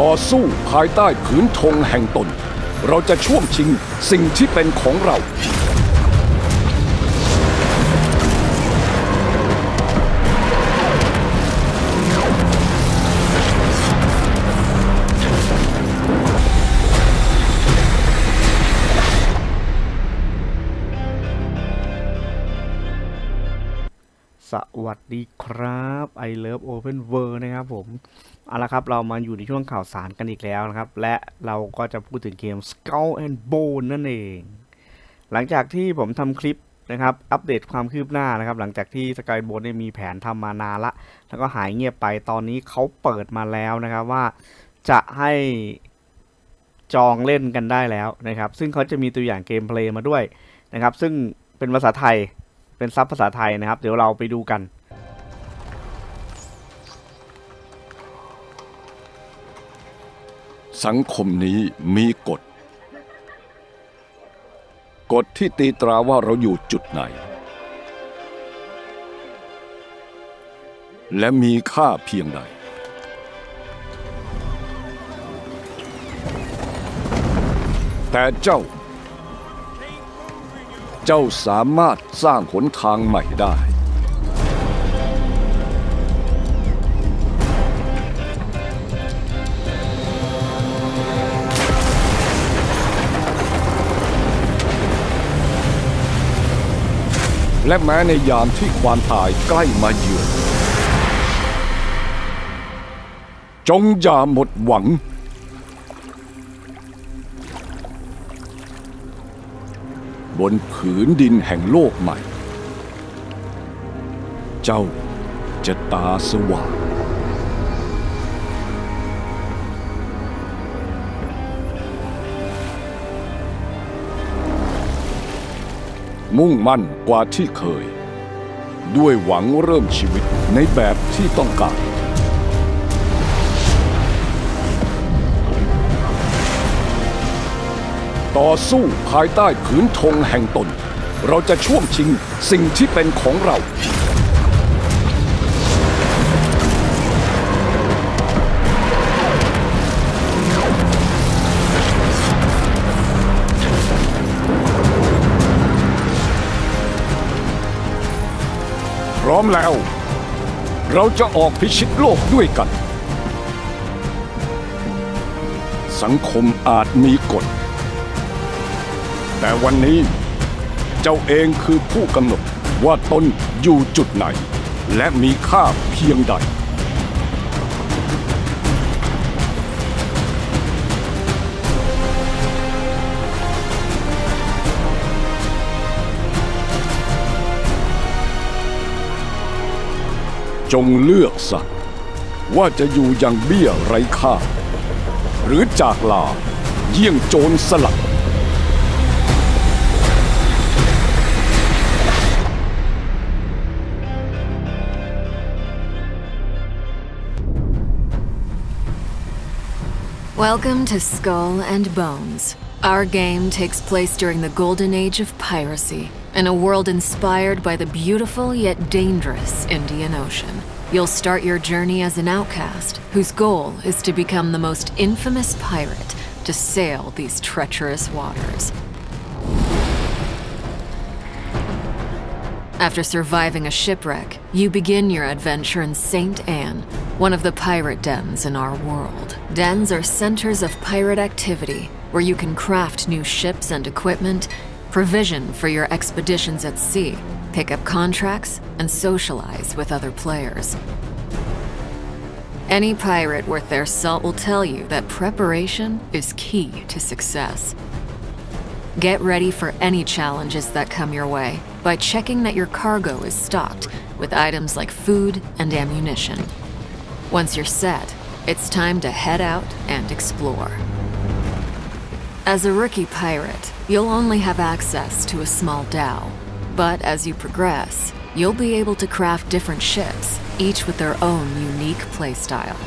ต่อสู้ภายใต้ผืนธงแห่งตน เราจะช่วงชิงสิ่งที่เป็นของเรา วัสดีครับ I Love Open World นะครับผมเอาละครับเรามาอยู่ในช่วงข่าวสารกันอีกแล้วนะครับ และเราก็จะพูดถึงเกม Skull and Bone นั่นเอง หลังจากที่ผมทำคลิปนะครับอัปเดตความคืบหน้านะครับ หลังจากที่ Sky b o n e เนี่ยมีแผนทำมานานละ แล้วก็หายเงียบไปตอนนี้เขาเปิดมาแล้วนะครับว่าจะให้จองเล่นกันได้แล้วนะครับ ซึ่งเขาจะมีตัวอย่างเกมเพลย์มาด้วยนะครับ ซึ่งเป็นภาษาไทย เป็นซับภาษาไทยนะครับ เดี๋ยวเราไปดูกันสังคมนี้มีกฎ กฎที่ตีตราว่าเราอยู่จุดไหน และมีค่าเพียงใด แต่เจ้า เจ้าสามารถสร้างหนทางใหม่ได้ และแม้ในยามที่ความตายใกล้มาเยือน จงอย่าหมดหวัง บนผืนดินแห่งโลกใหม่ เจ้าจะตาสว่างมุ่งมั่นกว่าที่เคย ด้วยหวังเริ่มชีวิตในแบบที่ต้องการ ต่อสู้ภายใต้ผืนธงแห่งตน เราจะช่วงชิงสิ่งที่เป็นของเรา พร้อมแล้ว เราจะออกพิชิตโลกด้วยกัน สังคมอาจมีกฎ แต่วันนี้เจ้าเองคือผู้กำหนดว่าตนอยู่จุดไหน และมีค่าเพียงใด จงเลือกสักว่าจะอยู่อย่างเบี้ยไร้ค่า หรือจากลาเยี่ยงโจรสลัด Welcome to Skull and Bones. Our game takes place during the golden age of piracy, in a world inspired by the beautiful yet dangerous Indian Ocean. You'll start your journey as an outcast, whose goal is to become the most infamous pirate to sail these treacherous waters. After surviving a shipwreck, you begin your adventure in St. Anne, one of the pirate dens in our world. Dens are centers of pirate activity where you can craft new ships and equipment, provision for your expeditions at sea, pick up contracts, and socialize with other players. Any pirate worth their salt will tell you that preparation is key to success. Get ready for any challenges that come your way by checking that your cargo is stocked with items like food and ammunition. Once you're set, it's time to head out and explore. As a rookie pirate, you'll only have access to a small dhow, but as you progress, you'll be able to craft different ships, each with their own unique playstyle.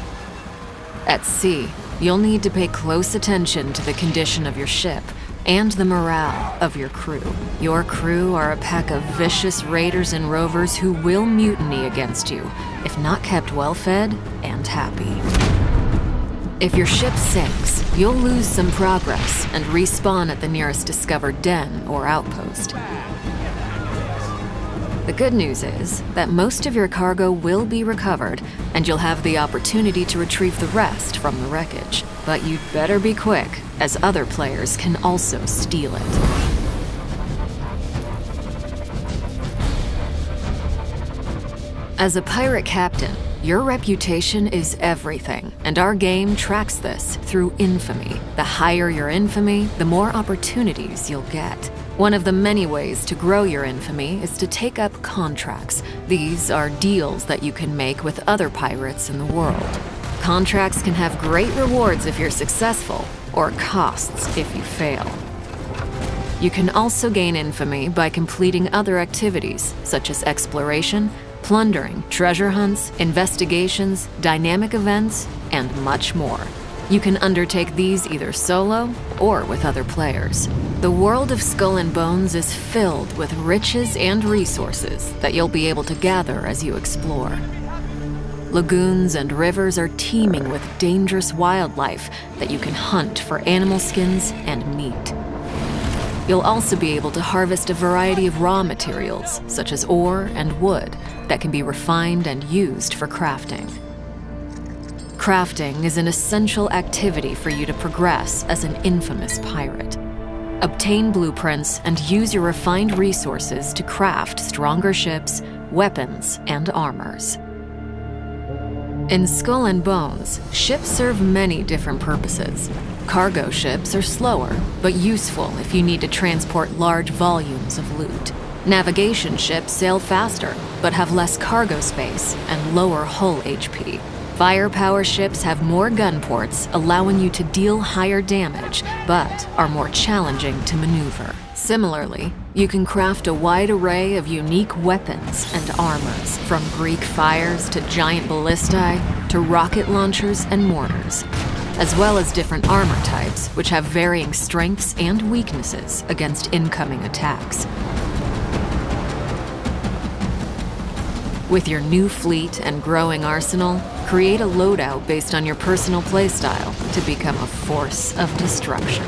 At sea, you'll need to pay close attention to the condition of your ship and the morale of your crew. Your crew are a pack of vicious raiders and rovers who will mutiny against you if not kept well fed and happy. If your ship sinks, you'll lose some progress and respawn at the nearest discovered den or outpost. The good news is that most of your cargo will be recovered, and you'll have the opportunity to retrieve the rest from the wreckage. But you'd better be quick, as other players can also steal it. As a pirate captain, your reputation is everything, and our game tracks this through infamy. The higher your infamy, the more opportunities you'll get. One of the many ways to grow your infamy is to take up contracts. These are deals that you can make with other pirates in the world. Contracts can have great rewards if you're successful, or costs if you fail. You can also gain infamy by completing other activities, such as exploration, plundering, treasure hunts, investigations, dynamic events, and much more. You can undertake these either solo or with other players. The world of Skull and Bones is filled with riches and resources that you'll be able to gather as you explore. Lagoons and rivers are teeming with dangerous wildlife that you can hunt for animal skins and meat. You'll also be able to harvest a variety of raw materials, such as ore and wood, that can be refined and used for crafting. Crafting is an essential activity for you to progress as an infamous pirate. Obtain blueprints and use your refined resources to craft stronger ships, weapons, and armors. In Skull and Bones, ships serve many different purposes. Cargo ships are slower, but useful if you need to transport large volumes of loot. Navigation ships sail faster, but have less cargo space and lower hull HP. Firepower ships have more gun ports, allowing you to deal higher damage, but are more challenging to maneuver. Similarly, you can craft a wide array of unique weapons and armors, from Greek fires to giant ballistae to rocket launchers and mortars, as well as different armor types, which have varying strengths and weaknesses against incoming attacks. With your new fleet and growing arsenal, create a loadout based on your personal playstyle to become a force of destruction.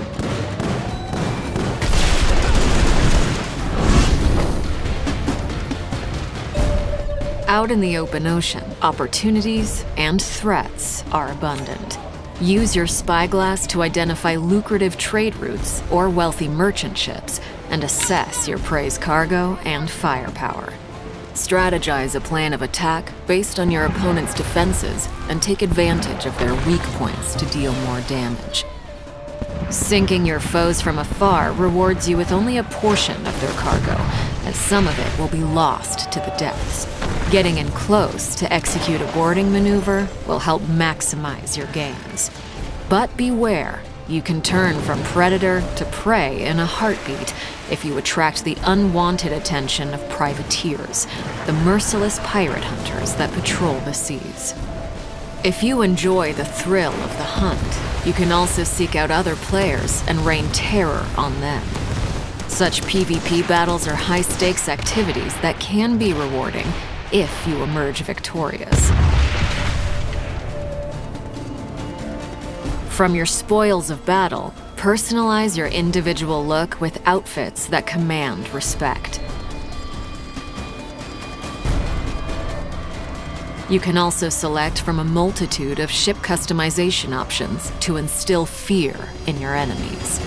Out in the open ocean, opportunities and threats are abundant. Use your spyglass to identify lucrative trade routes or wealthy merchant ships and assess your prey's cargo and firepower. Strategize a plan of attack based on your opponent's defenses and take advantage of their weak points to deal more damage. Sinking your foes from afar rewards you with only a portion of their cargo, as some of it will be lost to the depths. Getting in close to execute a boarding maneuver will help maximize your gains. But beware, you can turn from predator to prey in a heartbeat if you attract the unwanted attention of privateers, the merciless pirate hunters that patrol the seas. If you enjoy the thrill of the hunt, you can also seek out other players and rain terror on them. Such PvP battles are high stakes activities that can be rewarding if you emerge victorious. From your spoils of battle, personalize your individual look with outfits that command respect. You can also select from a multitude of ship customization options to instill fear in your enemies.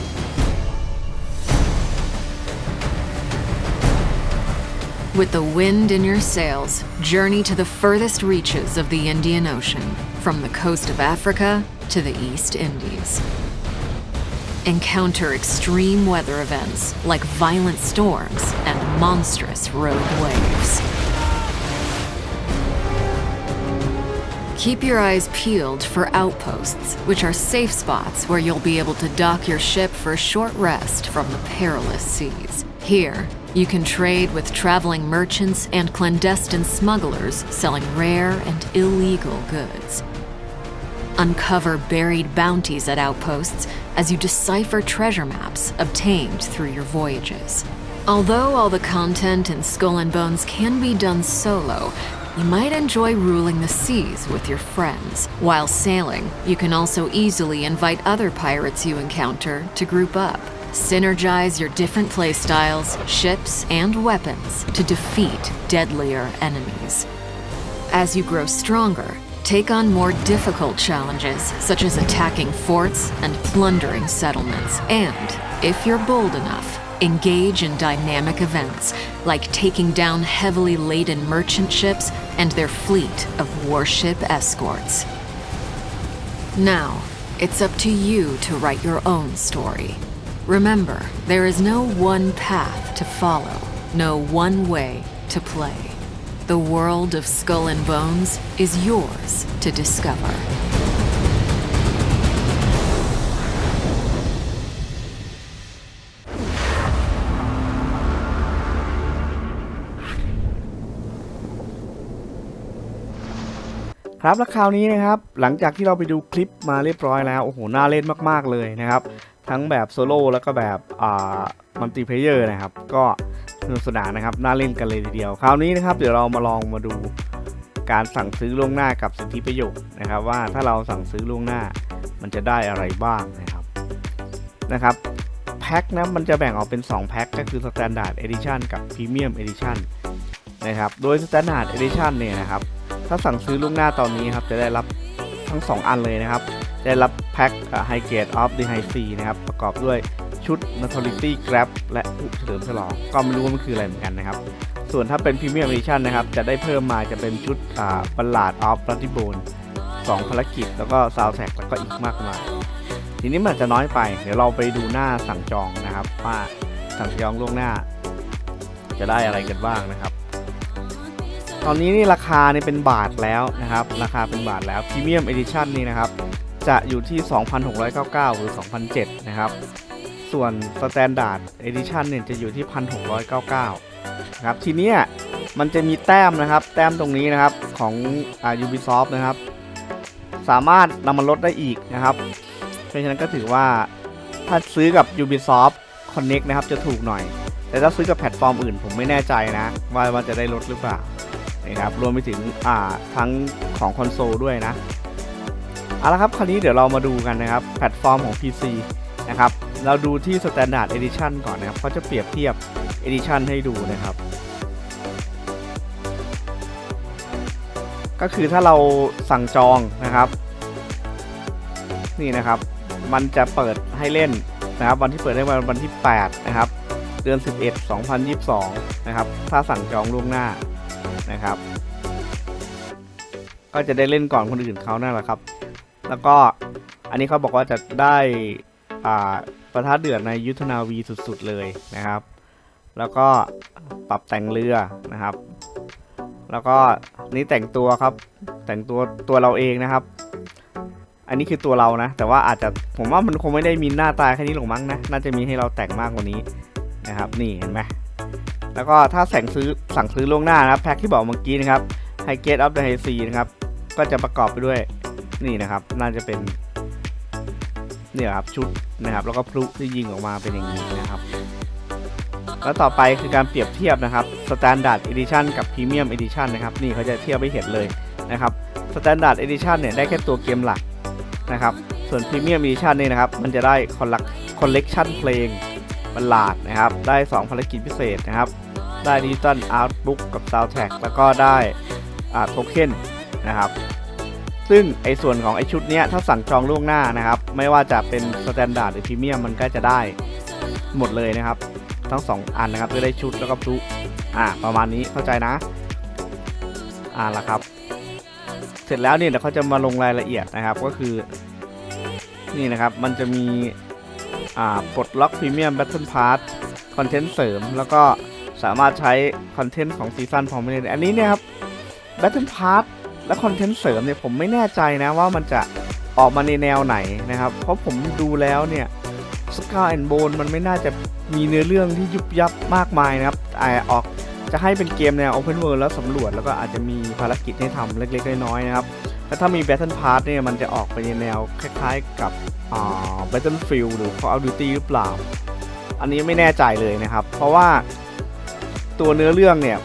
With the wind in your sails, journey to the furthest reaches of the Indian Ocean, from the coast of Africa to the East Indies. Encounter extreme weather events like violent storms and monstrous rogue waves. Keep your eyes peeled for outposts, which are safe spots where you'll be able to dock your ship for a short rest from the perilous seas. Here, you can trade with traveling merchants and clandestine smugglers selling rare and illegal goods. Uncover buried bounties at outposts as you decipher treasure maps obtained through your voyages. Although all the content in Skull and Bones can be done solo, you might enjoy ruling the seas with your friends. While sailing, you can also easily invite other pirates you encounter to group up. Synergize your different playstyles, ships, and weapons to defeat deadlier enemies. As you grow stronger, take on more difficult challenges, such as attacking forts and plundering settlements. And, if you're bold enough, engage in dynamic events, like taking down heavily laden merchant ships and their fleet of warship escorts. Now, it's up to you to write your own story. Remember, there is no one path to follow, no one way to play. The world of Skull and Bones is yours to discover. ครับแล้วคราวนี้นะครับหลังจากที่เราไปดูคลิปมาเรียบร้อยแล้วโอ้โหน่าเล่นมาก ๆ เลยนะครับ ทั้งแบบโซโล่แล้วก็แบบอ่ามัลติเพลเยอร์นะครับ ก็ สนุกสนานนะครับ น่าเล่นกันเลยทีเดียว คราวนี้นะครับ เดี๋ยวเรามาลองมาดูการสั่งซื้อล่วงหน้ากับสิทธิประโยชน์นะครับ ว่าถ้าเราสั่งซื้อล่วงหน้ามันจะได้อะไรบ้างนะครับนะครับแพ็คนะมันจะแบ่งออกเป็น 2 แพ็คก็คือ Standard Edition กับ Premium Edition นะครับโดย Standard Edition เนี่ยนะครับถ้าสั่งซื้อล่วงหน้าตอนนี้ครับจะได้รับทั้ง 2 อันเลยนะครับ ได้รับแพ็ค High Grade of the High Sea นะครับประกอบด้วย ชุด Notoriety Grab และผู้เฉลิมฉลองก็ไม่รู้ว่ามันคืออะไรเหมือนกันนะครับ ส่วนถ้าเป็น Premium Edition นะครับ จะได้เพิ่มมาจะเป็นชุดอ่าบัลลาด of Bloody Bone สองภารกิจ แล้วก็ซาวแท็กแล้วก็อีกมากมาย ทีนี้มันจะน้อยไป เดี๋ยวเราไปดูหน้าสั่งจองนะครับ ว่าสั่งจองล่วงหน้า จะได้อะไรกันบ้างนะครับ ตอนนี้นี่ราคานี่เป็นบาทแล้วนะครับ ราคาเป็นบาทแล้วพรีเมียมเอดิชันนี่นะครับจะอยู่ที่ 2,699 หรือ 2,007นะครับ ส่วน Standard Edition เนี่ยจะอยู่ที่ 1,699นะครับทีเนี้ยมันจะมีแต้มนะครับ แต้มตรงนี้นะครับของอ่า Ubisoft นะครับ สามารถนำมาลดได้อีกนะครับ เพราะฉะนั้นก็ถือว่าถ้าซื้อกับ Ubisoft Connect นะครับจะถูกหน่อย แต่ถ้าซื้อกับแพลตฟอร์มอื่นผมไม่แน่ใจนะ ว่าว่าจะได้ลดหรือเปล่านะครับรวมไปถึงอ่าทั้งของคอนโซลด้วยนะเอาละครับคราวนี้เดี๋ยวเรามาดูกันนะครับ แพลตฟอร์มของ PC นะครับ เราดูที่ Standard Edition ก่อนนะครับเขาจะเปรียบเทียบ Edition ให้ดูนะครับ ก็คือถ้าเราสั่งจองนะครับ นี่นะครับ มันจะเปิดให้เล่นนะครับ วันที่เปิดให้วันวันที่ 8 นะครับ เดือน 11 2022 นะครับ ถ้าสั่งจองล่วงหน้านะครับ ก็จะได้เล่นก่อนคนอื่นเขานั่นแหละครับ แล้วก็อันนี้เขาบอกว่าจะได้อ่า ประทัดเดือดในยุทธนาวีสุดๆเลยนะครับ แล้วก็ปรับแต่งเรือนะครับ แล้วก็นี่แต่งตัวครับ แต่งตัวตัวเราเองนะครับ อันนี้คือตัวเรานะ แต่ว่าอาจจะผมว่ามันคงไม่ได้มีหน้าตาแค่นี้หรอกมั้งนะ น่าจะมีให้เราแต่งมากกว่านี้นะครับ นี่เห็นไหมแล้วก็ถ้าสั่งซื้อสั่งซื้อล่วงหน้านะครับแพ็คที่บอกเมื่อกี้นะครับไฮเกตอัพเดอะไฮซีนะครับ ก็จะประกอบไปด้วยนี่นะครับ น่าจะเป็น เนี่ยครับชุดนะครับ แล้วก็พลุที่ยิงออกมาเป็นอย่างนี้นะครับ แล้วต่อไปคือการเปรียบเทียบนะครับ Standard Edition กับ Premium Edition นะครับ นี่เขาจะเทียบให้เห็นเลยนะครับ Standard Edition เนี่ยได้แค่ตัวเกมหลักนะครับ ส่วน Premium Edition เนี่ยนะครับ มันจะได้คอลักคอลเลกชันเพลงบัลลาดนะครับ ได้ 2 ภารกิจพิเศษนะครับ ได้ดิจิตอลอาร์ตบุ๊กกับซาวด์แท็กแล้วก็ได้โทเค็นนะครับ ซึ่งไอ้ส่วนของไอ้ชุดเนี้ยถ้าสั่งจองล่วงหน้านะครับ ไม่ว่าจะเป็นสแตนดาร์ดหรือพรีเมียมมันก็จะได้หมดเลยนะครับ ทั้ง 2 อันนะครับจะได้ชุดแล้วก็พลุอ่าประมาณนี้เข้าใจนะ อ่าละครับ เสร็จแล้วเนี่ยเดี๋ยวเขาจะมาลงรายละเอียดนะครับก็คือ นี่นะครับมันจะมีอ่าปลดล็อกพรีเมียมแบทเทิลพาร์ทคอนเทนต์เสริม แล้วก็สามารถใช้คอนเทนต์ของซีซั่นพรอมกันอันนี้เนี่ยครับแบทเทิลพาร์ท และคอนเทนต์เสริมเนี่ยผมไม่แน่ใจนะว่ามันจะออกมาในแนวไหนนะครับ เพราะผมดูแล้วเนี่ยสกาแอนโบนมันไม่น่าจะมีเนื้อเรื่องที่ยุบยับมากมายนะครับอ่าออกจะให้เป็นเกมแนว Open World แล้วสำรวจแล้วก็อาจจะมีภารกิจให้ทำเล็กๆน้อยๆนะครับแต่ถ้ามี Battle Pass เนี่ยมันจะออกไปในแนวคล้ายๆกับอ่า Battlefield หรือ Call of Duty หรือเปล่า อันนี้ไม่แน่ใจเลยนะครับ เพราะว่าตัวเนื้อเรื่องเนี่ย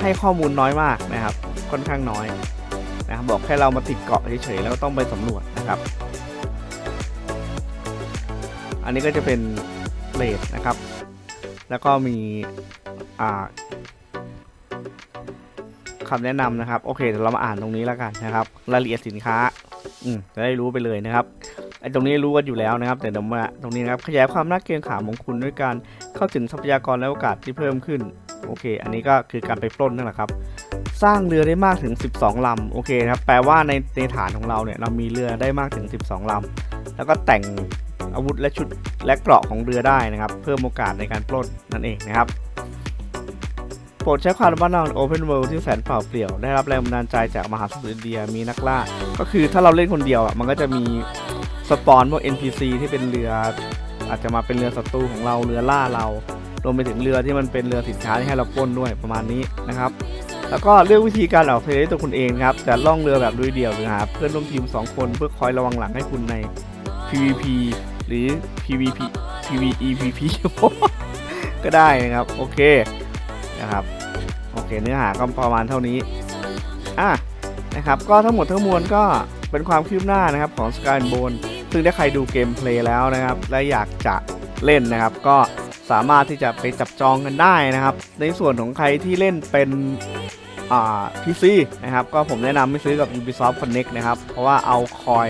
ให้ข้อมูลน้อยมากนะครับ ค่อนข้างน้อยนะครับบอกแค่เรามาติดเกาะเฉยๆแล้วก็ต้องไปสำรวจนะครับ อันนี้ก็จะเป็นเลทนะครับ แล้วก็มีคำแนะนำนะครับ โอเคเดี๋ยวเรามาอ่านตรงนี้แล้วกันนะครับ รายละเอียดสินค้าอืมจะได้รู้ไปเลยนะครับไอ้ตรงนี้รู้กันอยู่แล้วนะครับ แต่เดี๋ยวมาตรงนี้นะครับขยายความน่าเกรงขามของคุณด้วยการเข้าถึงทรัพยากรและโอกาสที่เพิ่มขึ้น โอเค อันนี้ก็คือการไปปล้นนั่นแหละครับ สร้างเรือได้มากถึง 12 ลำ โอเคนะครับ แปลว่าในในฐานของเราเนี่ย เรามีเรือได้มากถึง 12 ลำ แล้วก็แต่งอาวุธและชุดและเกราะของเรือได้นะครับ เพิ่มโอกาสในการปล้นนั่นเองนะครับ โปรดใช้ความระมัดระวัง Open World ที่แสนเปล่าเปลี่ยว ได้รับแรงบันดาลใจจากมหาสมุทรอินเดียมีนักล่า ก็คือถ้าเราเล่นคนเดียวอะ มันก็จะมีสปอนพวก NPC ที่เป็นเรือ อาจจะมาเป็นเรือศัตรูของเรา เรือล่าเรา รวมไปถึงเรือที่มันเป็นเรือสินค้าที่ให้เราปล้นด้วยประมาณนี้นะครับ แล้วก็เลือกวิธีการออกทะเลด้วยตัวคุณเองครับ จะล่องเรือแบบด้วยเดียวหรือหาเพื่อนร่วมทีม 2 คนเพื่อคอยระวังหลังให้คุณใน PVP หรือ PVP PVEPP ก็ได้นะครับ โอเคนะครับ โอเคเนื้อหาก็ประมาณเท่านี้ อะนะครับ ก็ทั้งหมดทั้งมวลก็เป็นความคืบหน้านะครับของ Sky b o n ซึ่งถ้าใครดูเกมเพลย์แล้วนะครับ และอยากจะเล่นนะครับ ก็ สามารถที่จะไปจับจองกันได้นะครับ ในส่วนของใครที่เล่นเป็นอ่า PC นะครับ ก็ผมแนะนำให้ซื้อกับ Ubisoft Connect นะครับ เพราะว่าเอาคอย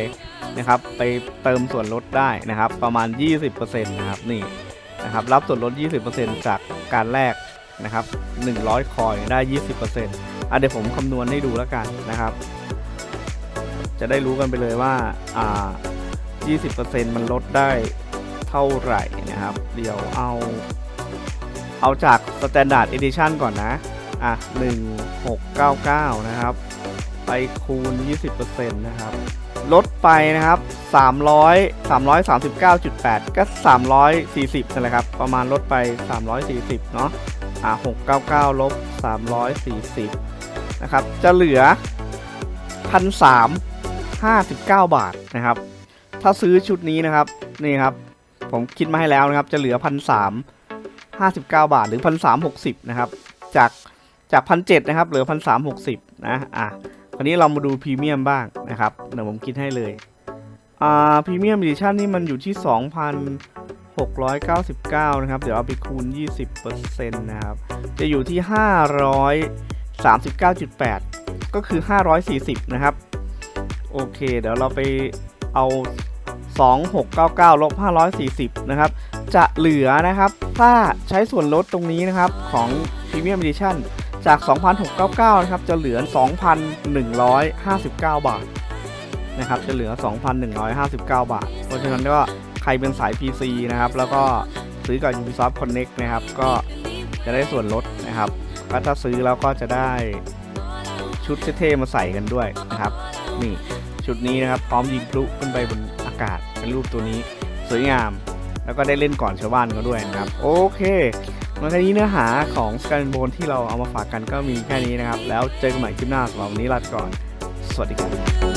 นะครับ ไปเติมส่วนลดได้นะครับ ประมาณ 20%นะครับนี่นะครับ รับส่วนลด 20%จากการแลกนะครับ 100 คอยได้ 20%อะเดี๋ยวผมคำนวณให้ดูแล้วกันนะครับ จะได้รู้กันไปเลยว่าอ่า 20%มันลดได้ เท่าไหร่นะครับ เดี๋ยวเอา เอาจาก Standard Edition ก่อนนะ อะ 1699 นะครับ ไปคูณ 20%นะครับ ลดไปนะครับ 300 339.8 ก็ 340นั่นแหละครับ ประมาณลดไป 340 เนาะอะ699 ลบ 340 นะครับ จะเหลือ 1,359 บาทนะครับถ้าซื้อชุดนี้นะครับ นี่ครับ ผมคิดมาให้แล้วนะครับ จะเหลือ1,359บเก้าบาทหรือ1,360นะครับ จากจากพันเจ็ดนะครับ เหลือพันสามหกสิบนะอะคราวนี้เรามาดูพรีเมียมบ้างนะครับเดี๋ยวผมคิดให้เลยอ่าพรีเมียมดิชั่นนี่มันอยู่ที่สองพันหกร้อยเก้าสิบเก้านะครับ เดี๋ยวเอาไปคูณยี่สิบเปอร์เซ็นต์นะครับ จะอยู่ที่ห้าร้อยสามสิบเก้าจุดแปดก็คือห้าร้อยสี่สิบนะครับ โอเค เดี๋ยวเราไปเอา สองหกเก้าเก้าลบห้าร้อยสี่สิบนะครับ จะเหลือนะครับ ถ้าใช้ส่วนลดตรงนี้นะครับ ของ Premium Edition จาก 2,699 นะครับ จะเหลือ 2,159 บาท นะครับ จะเหลือ 2,159 บาท เพราะฉะนั้นก็ใครเป็นสาย PC นะครับ แล้วก็ซื้อกับ Ubisoft Connect นะครับ ก็จะได้ส่วนลดนะครับ ก็ถ้าซื้อแล้วก็จะได้ชุดเท่ๆมาใส่กันด้วยนะครับ นี่ชุดนี้นะครับ พร้อมยิงพลุขึ้นไปบนากาศเป็นรูปตัวนี้ สวยงาม แล้วก็ได้เล่นก่อนชาวบ้านเขาด้วยนะครับ โอเควันนี้เนื้อหาของสกันโบนที่เราเอามาฝากกันก็มีแค่นี้นะครับ แล้วเจอกันใหม่คลิปหน้าสำหรับวันนี้ลาไปก่อน สวัสดีครับ